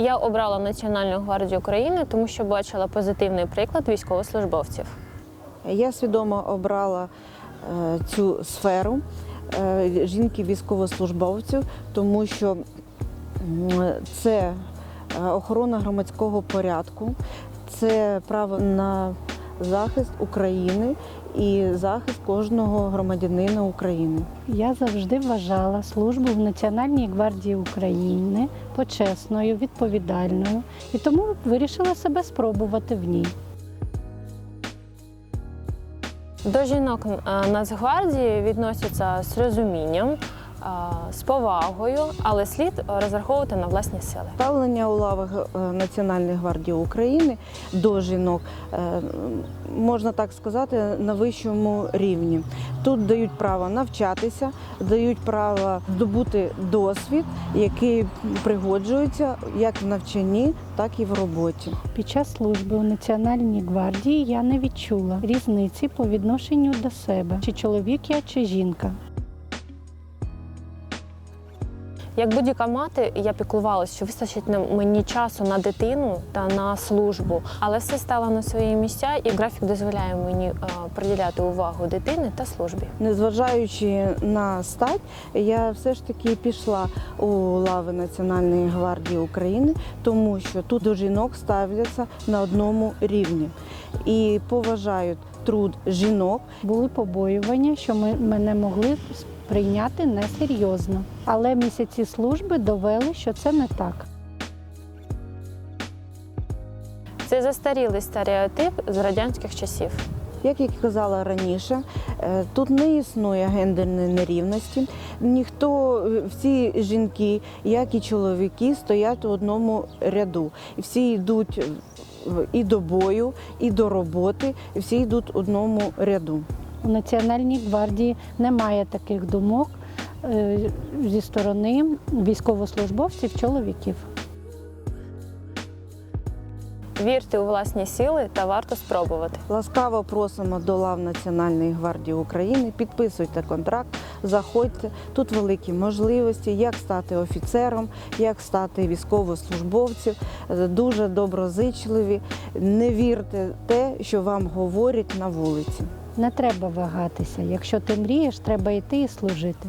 Я обрала Національну гвардію України, тому що бачила позитивний приклад військовослужбовців. Я свідомо обрала е, цю сферу е, жінки військовослужбовців, тому що це е, охорона громадського порядку, це право на захист України і захист кожного громадянина України. Я завжди вважала службу в Національній гвардії України почесною, відповідальною і тому вирішила себе спробувати в ній. До жінок е, Нацгвардії відносяться з розумінням, з повагою, але слід розраховувати на власні сили. Ставлення у лавах е, Національної гвардії України до жінок е, можна так сказати на вищому рівні. Тут дають право навчатися, дають право здобути досвід, який пригоджується як в навчанні, так і в роботі. Під час служби у Національній гвардії я не відчула різниці по відношенню до себе, чи чоловік я, чи жінка. Як будь-яка мати, я піклувалася, що вистачить мені часу на дитину та на службу, але все стало на свої місця, і графік дозволяє мені е, приділяти увагу дитини та службі. Незважаючи на стать, я все ж таки пішла у лави Національної гвардії України, тому що тут до жінок ставляться на одному рівні і поважають труд жінок. Були побоювання, що ми мене могли сприйняти несерйозно. Але місяці служби довели, що це не так. Це застарілий стереотип з радянських часів. Як я казала раніше, е, тут не існує гендерної нерівності. Ніхто, е, всі жінки, як і чоловіки, стоять у одному ряду. Всі йдуть і до бою, і до роботи, і всі йдуть в одному ряду. У Національній гвардії немає таких думок е, зі сторони військовослужбовців чоловіків. Вірте у власні сили та варто спробувати. Ласкаво просимо до лав Національної гвардії України. Підписуйте контракт, заходьте. Тут великі можливості, як стати офіцером, як стати військовослужбовцем. Дуже доброзичливі. Не вірте те, що вам говорять на вулиці. Не треба вагатися. Якщо ти мрієш, треба йти і служити.